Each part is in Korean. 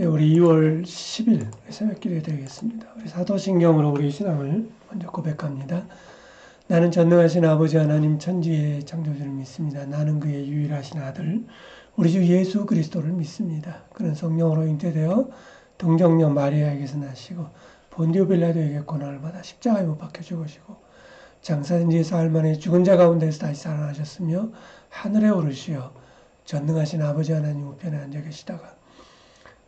네, 우리 2월 10일 새벽 기도에 되겠습니다. 우리 사도신경으로 우리 신앙을 먼저 고백합니다. 나는 전능하신 아버지 하나님 천지의 창조주를 믿습니다. 나는 그의 유일하신 아들 우리 주 예수 그리스도를 믿습니다. 그는 성령으로 잉태되어 동정녀 마리아에게서 나시고 본디오 빌라도에게 고난을 받아 십자가에 못 박혀 죽으시고 장사된 지 사흘 만에 죽은 자 가운데서 다시 살아나셨으며 하늘에 오르시어 전능하신 아버지 하나님 우편에 앉아 계시다가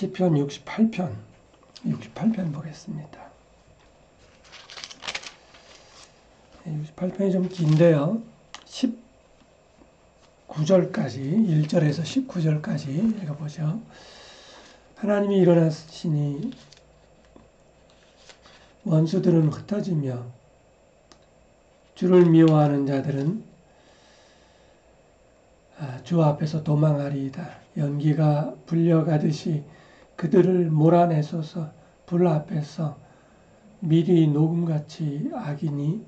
시편 68편, 68편 보겠습니다. 68편이 좀 긴데요. 19절까지, 1절에서 19절까지 읽어보죠. 하나님이 일어나시니 원수들은 흩어지며 주를 미워하는 자들은 아, 주 앞에서 도망하리이다. 연기가 불려가듯이 그들을 몰아내소서 불 앞에서 미리 녹음같이 악인이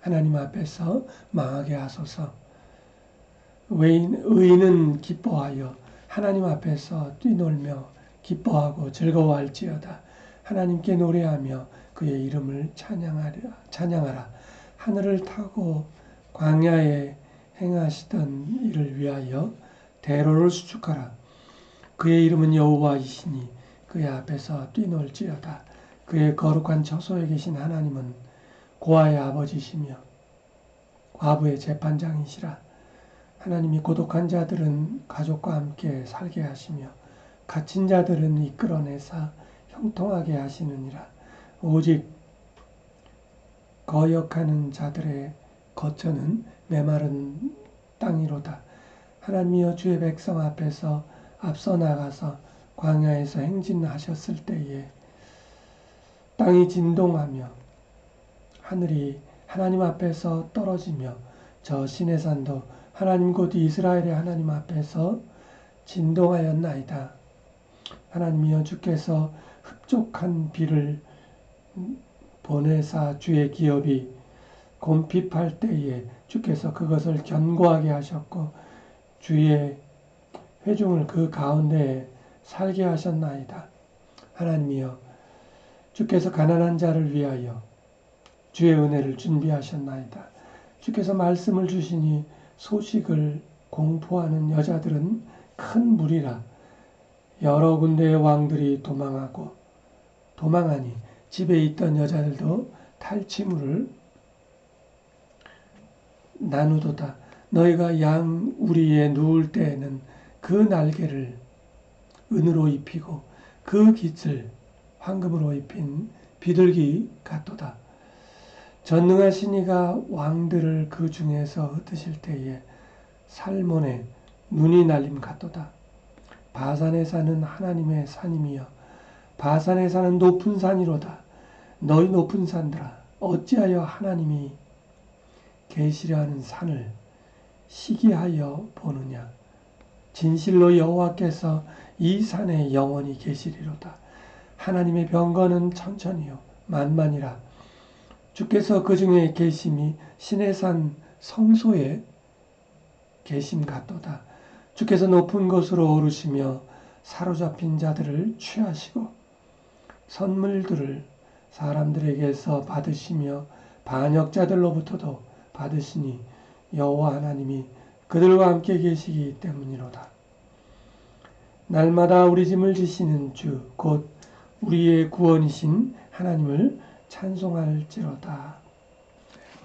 하나님 앞에서 망하게 하소서. 의인, 의인은 기뻐하여 하나님 앞에서 뛰놀며 기뻐하고 즐거워할지어다. 하나님께 노래하며 그의 이름을 찬양하라. 찬양하라. 하늘을 타고 광야에 행하시던 이를 위하여 대로를 수축하라. 그의 이름은 여호와이시니 그의 앞에서 뛰놀지어다. 그의 거룩한 처소에 계신 하나님은 고아의 아버지시며 과부의 재판장이시라. 하나님이 고독한 자들은 가족과 함께 살게 하시며 갇힌 자들은 이끌어내사 형통하게 하시느니라. 오직 거역하는 자들의 거처는 메마른 땅이로다. 하나님이여 주의 백성 앞에서 앞서 나가서 광야에서 행진하셨을 때에 땅이 진동하며 하늘이 하나님 앞에서 떨어지며 저 시내산도 하나님 곧 이스라엘의 하나님 앞에서 진동하였나이다. 하나님이여 주께서 흡족한 비를 보내사 주의 기업이 곰핍할 때에 주께서 그것을 견고하게 하셨고 주의 회중을 그 가운데에 살게 하셨나이다. 하나님이여 주께서 가난한 자를 위하여 주의 은혜를 준비하셨나이다. 주께서 말씀을 주시니 소식을 공포하는 여자들은 큰 무리라 여러 군데의 왕들이 도망하고 도망하니 집에 있던 여자들도 탈취물을 나누도다. 너희가 양 우리에 누울 때에는 그 날개를 은으로 입히고 그 깃을 황금으로 입힌 비둘기 같도다. 전능하신 이가 왕들을 그 중에서 흩으실 때에 살몬의 눈이 날림 같도다. 바산에 사는 하나님의 산임이여 바산에 사는 높은 산이로다. 너희 높은 산들아 어찌하여 하나님이 계시려 하는 산을 시기하여 보느냐 진실로 여호와께서 이 산에 영원히 계시리로다. 하나님의 병거는 천천히요 만만이라 주께서 그 중에 계심이 신의 산 성소에 계심 같도다. 주께서 높은 곳으로 오르시며 사로잡힌 자들을 취하시고 선물들을 사람들에게서 받으시며 반역자들로부터도 받으시니 여호와 하나님이 그들과 함께 계시기 때문이로다. 날마다 우리 짐을 지시는 주 곧 우리의 구원이신 하나님을 찬송할지로다.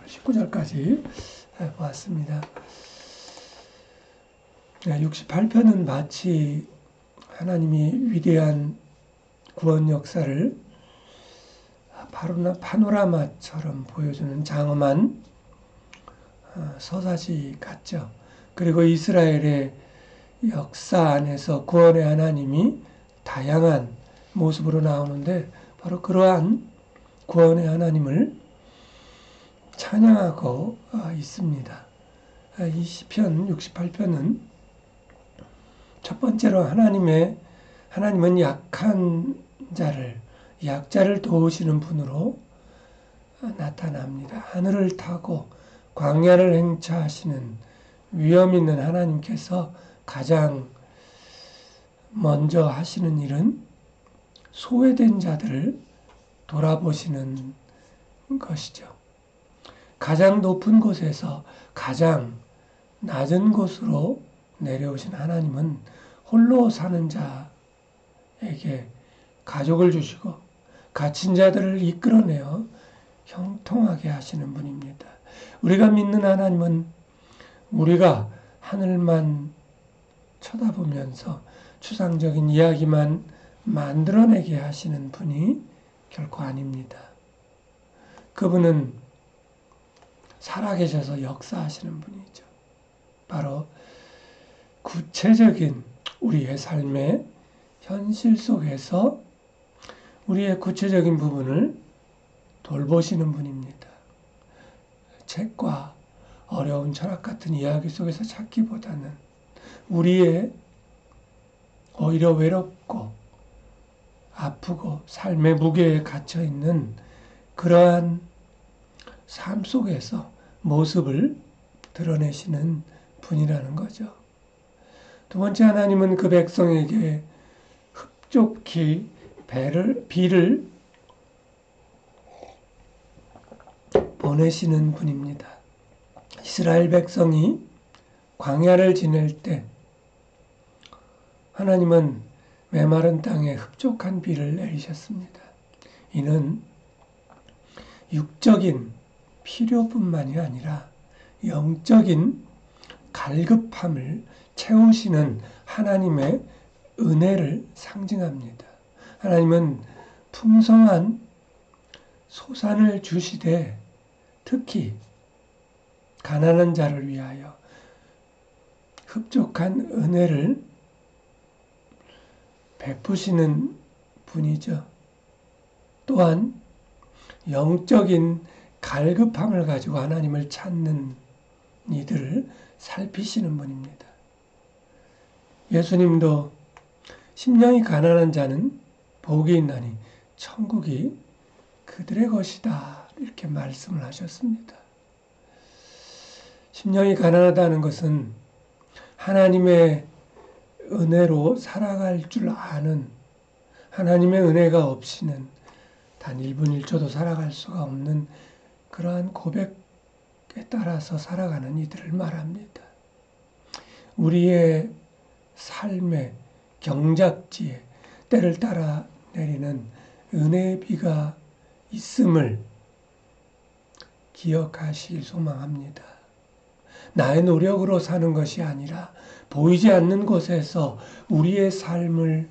19절까지 보았습니다. 68편은 마치 하나님이 위대한 구원 역사를 파노라마처럼 보여주는 장엄한 서사시 같죠. 그리고 이스라엘의 역사 안에서 구원의 하나님이 다양한 모습으로 나오는데 바로 그러한 구원의 하나님을 찬양하고 있습니다. 이 시편 68편은 첫 번째로 하나님의 하나님은 약한 자를 약자를 도우시는 분으로 나타납니다. 하늘을 타고 광야를 행차하시는 위험 있는 하나님께서 가장 먼저 하시는 일은 소외된 자들을 돌아보시는 것이죠. 가장 높은 곳에서 가장 낮은 곳으로 내려오신 하나님은 홀로 사는 자에게 가족을 주시고 갇힌 자들을 이끌어내어 형통하게 하시는 분입니다. 우리가 믿는 하나님은 우리가 하늘만 쳐다보면서 추상적인 이야기만 만들어내게 하시는 분이 결코 아닙니다. 그분은 살아계셔서 역사하시는 분이죠. 바로 구체적인 우리의 삶의 현실 속에서 우리의 구체적인 부분을 돌보시는 분입니다. 책과 어려운 철학 같은 이야기 속에서 찾기보다는 우리의 오히려 외롭고 아프고 삶의 무게에 갇혀 있는 그러한 삶 속에서 모습을 드러내시는 분이라는 거죠. 두 번째 하나님은 그 백성에게 흡족히 배를, 비를 보내시는 분입니다. 이스라엘 백성이 광야를 지낼 때 하나님은 메마른 땅에 흡족한 비를 내리셨습니다. 이는 육적인 필요뿐만이 아니라 영적인 갈급함을 채우시는 하나님의 은혜를 상징합니다. 하나님은 풍성한 소산을 주시되 특히 가난한 자를 위하여 흡족한 은혜를 베푸시는 분이죠. 또한 영적인 갈급함을 가지고 하나님을 찾는 이들을 살피시는 분입니다. 예수님도 심령이 가난한 자는 복이 있나니 천국이 그들의 것이다. 이렇게 말씀을 하셨습니다. 심령이 가난하다는 것은 하나님의 은혜로 살아갈 줄 아는 하나님의 은혜가 없이는 단 1분 1초도 살아갈 수가 없는 그러한 고백에 따라서 살아가는 이들을 말합니다. 우리의 삶의 경작지에 때를 따라 내리는 은혜의 비가 있음을 기억하실 소망합니다. 나의 노력으로 사는 것이 아니라 보이지 않는 곳에서 우리의 삶을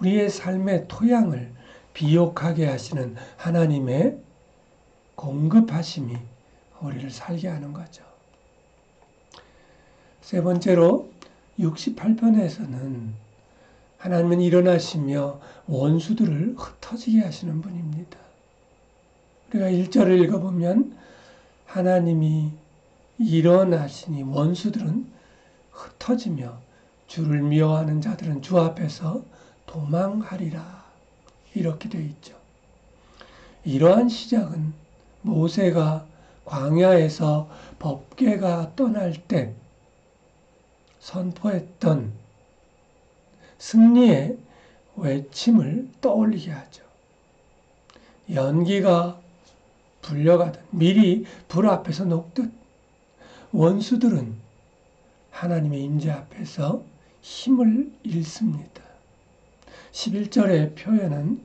우리의 삶의 토양을 비옥하게 하시는 하나님의 공급하심이 우리를 살게 하는 거죠. 세 번째로 68편에서는 하나님은 일어나시며 원수들을 흩어지게 하시는 분입니다. 우리가 1절을 읽어보면 하나님이 일어나시니 원수들은 흩어지며 주를 미워하는 자들은 주 앞에서 도망하리라. 이렇게 되어 있죠. 이러한 시작은 모세가 광야에서 법계가 떠날 때 선포했던 승리의 외침을 떠올리게 하죠. 연기가 불려가듯 미리 불 앞에서 녹듯 원수들은 하나님의 임재 앞에서 힘을 잃습니다. 11절의 표현은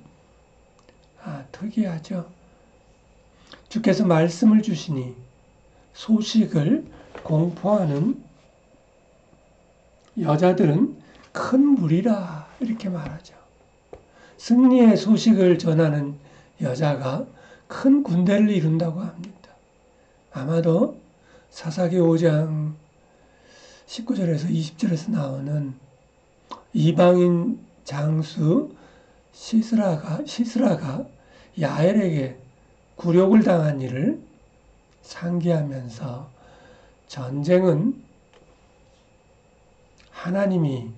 아, 특이하죠. 주께서 말씀을 주시니 소식을 공포하는 여자들은 큰 무리라 이렇게 말하죠. 승리의 소식을 전하는 여자가 큰 군대를 이룬다고 합니다. 아마도 사사기 5장 19절에서 20절에서 나오는 이방인 장수 시스라가 시스라가 야엘에게 굴욕을 당한 일을 상기하면서 전쟁은 하나님이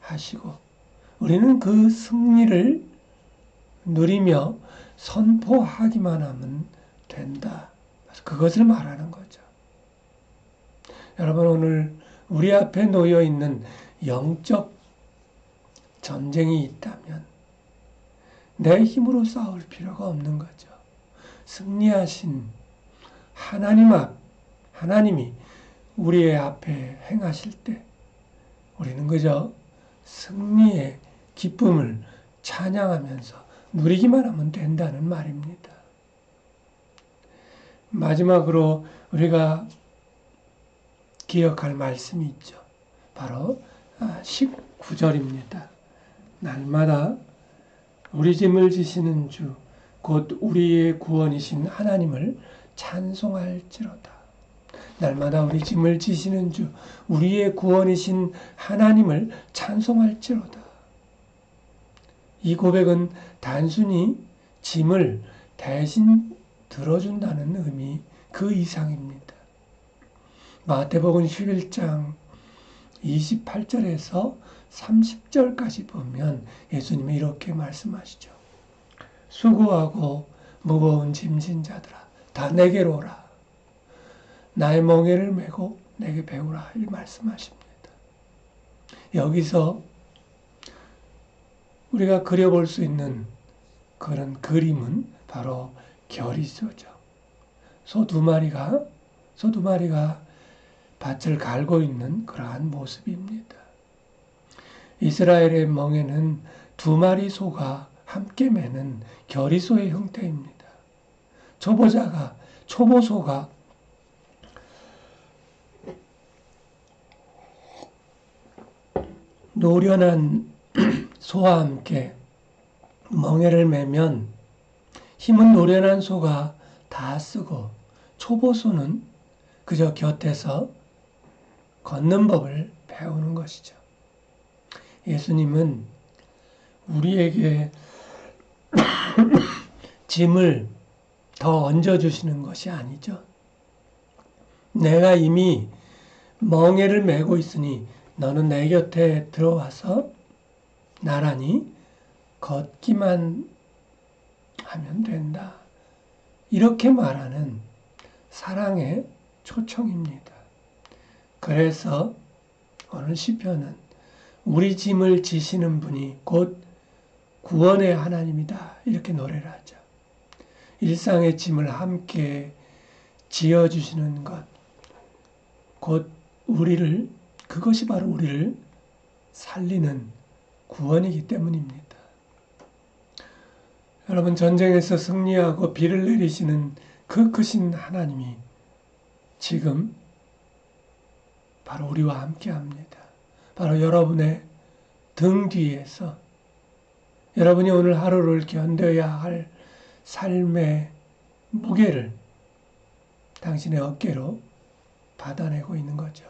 하시고 우리는 그 승리를 누리며 선포하기만 하면 된다. 그것을 말하는 거죠. 여러분 오늘 우리 앞에 놓여 있는 영적 전쟁이 있다면 내 힘으로 싸울 필요가 없는 거죠. 승리하신 하나님 앞, 하나님이 우리의 앞에 행하실 때 우리는 그저 승리의 기쁨을 찬양하면서 누리기만 하면 된다는 말입니다. 마지막으로 우리가 기억할 말씀이 있죠. 바로 19절입니다. 날마다 우리 짐을 지시는 주, 곧 우리의 구원이신 하나님을 찬송할지로다. 날마다 우리 짐을 지시는 주, 우리의 구원이신 하나님을 찬송할지로다. 이 고백은 단순히 짐을 대신 들어준다는 의미 그 이상입니다. 마태복음 11장 28절에서 30절까지 보면 예수님이 이렇게 말씀하시죠. 수고하고 무거운 짐진 자들아 다 내게로 오라. 나의 멍에를 메고 내게 배우라 이 말씀하십니다. 여기서 우리가 그려볼 수 있는 그런 그림은 바로 결이소죠. 소 두 마리가 소 두 마리가 밭을 갈고 있는 그러한 모습입니다. 이스라엘의 멍에는 두 마리 소가 함께 매는 결이소의 형태입니다. 초보자가 초보소가 노련한 소와 함께 멍에를 매면 힘은 노련한 소가 다 쓰고 초보소는 그저 곁에서 걷는 법을 배우는 것이죠. 예수님은 우리에게 짐을 더 얹어주시는 것이 아니죠. 내가 이미 멍에를 메고 있으니 너는 내 곁에 들어와서 나란히 걷기만 하면 된다. 이렇게 말하는 사랑의 초청입니다. 그래서 오늘 시편은 우리 짐을 지시는 분이 곧 구원의 하나님이다. 이렇게 노래를 하죠. 일상의 짐을 함께 지어주시는 것, 곧 우리를, 그것이 바로 우리를 살리는 구원이기 때문입니다. 여러분, 전쟁에서 승리하고 비를 내리시는 그 크신 하나님이 지금 바로 우리와 함께 합니다. 바로 여러분의 등 뒤에서 여러분이 오늘 하루를 견뎌야 할 삶의 무게를 당신의 어깨로 받아내고 있는 거죠.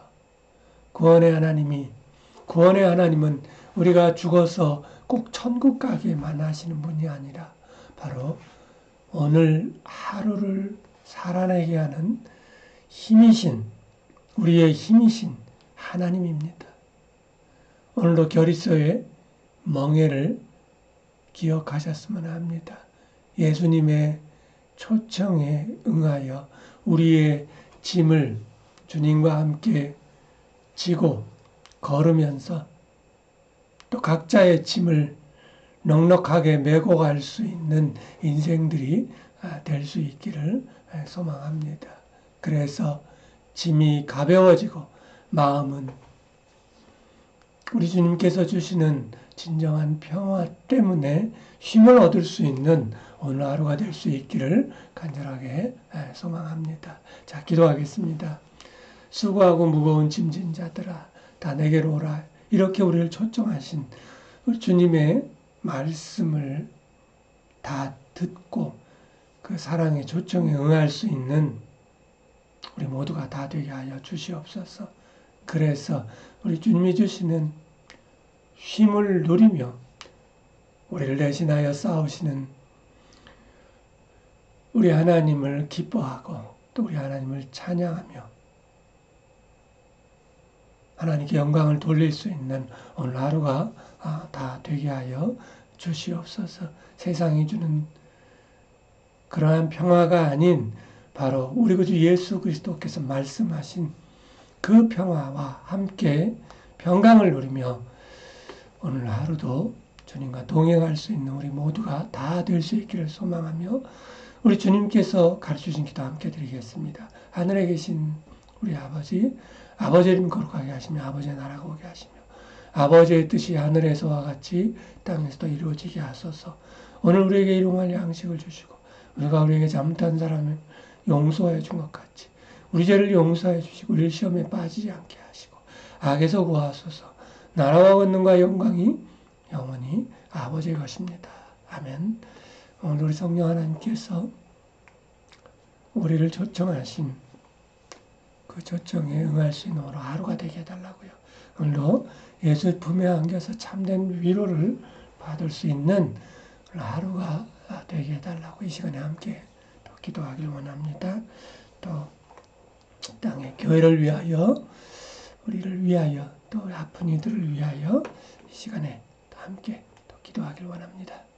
구원의 하나님이, 구원의 하나님은 우리가 죽어서 꼭 천국 가기만 하시는 분이 아니라 바로 오늘 하루를 살아내게 하는 힘이신, 우리의 힘이신 하나님입니다. 오늘도 결의서의 멍해를 기억하셨으면 합니다. 예수님의 초청에 응하여 우리의 짐을 주님과 함께 지고 걸으면서 또 각자의 짐을 넉넉하게 메고 갈 수 있는 인생들이 될 수 있기를 소망합니다. 그래서 짐이 가벼워지고 마음은 우리 주님께서 주시는 진정한 평화 때문에 힘을 얻을 수 있는 오늘 하루가 될 수 있기를 간절하게 소망합니다. 자, 기도하겠습니다. 수고하고 무거운 짐진 자들아, 다 내게로 오라. 이렇게 우리를 초청하신 우리 주님의 말씀을 다 듣고 그 사랑의 초청에 응할 수 있는 우리 모두가 다 되게 하여 주시옵소서. 그래서 우리 주님이 주시는 힘을 누리며 우리를 대신하여 싸우시는 우리 하나님을 기뻐하고 또 우리 하나님을 찬양하며 하나님께 영광을 돌릴 수 있는 오늘 하루가 아, 다 되게 하여 주시옵소서. 세상이 주는 그러한 평화가 아닌 바로 우리 구주 예수 그리스도께서 말씀하신 그 평화와 함께 평강을 누리며 오늘 하루도 주님과 동행할 수 있는 우리 모두가 다 될 수 있기를 소망하며 우리 주님께서 가르쳐 주신 기도 함께 드리겠습니다. 하늘에 계신 우리 아버지, 아버지 이름 거룩하게 하시며 아버지의 나라가 오게 하시며 아버지의 뜻이 하늘에서와 같이 땅에서도 이루어지게 하소서. 오늘 우리에게 일용할 양식을 주시고 우리가 우리에게 잘못한 사람을 용서해 준 것 같이 우리 죄를 용서해 주시고 우리를 시험에 빠지지 않게 하시고 악에서 구하소서. 나라와 권능과 영광이 영원히 아버지의 것입니다. 아멘. 오늘 우리 성령 하나님께서 우리를 초청하신 그 초청에 응할 수 있는 오늘 하루가 되게 해달라고요. 오늘도 예수 품에 안겨서 참된 위로를 받을 수 있는 하루가 되게 해달라고 이 시간에 함께 또 기도하길 원합니다. 또 땅의 교회를 위하여 우리를 위하여 또 아픈 이들을 위하여 이 시간에 함께 또 기도하길 원합니다.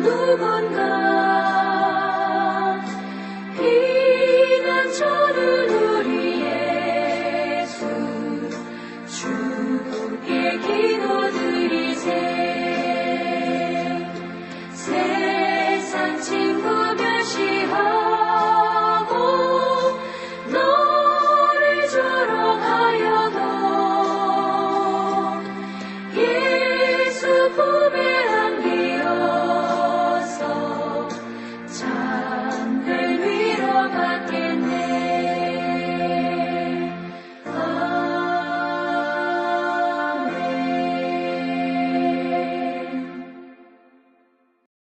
무거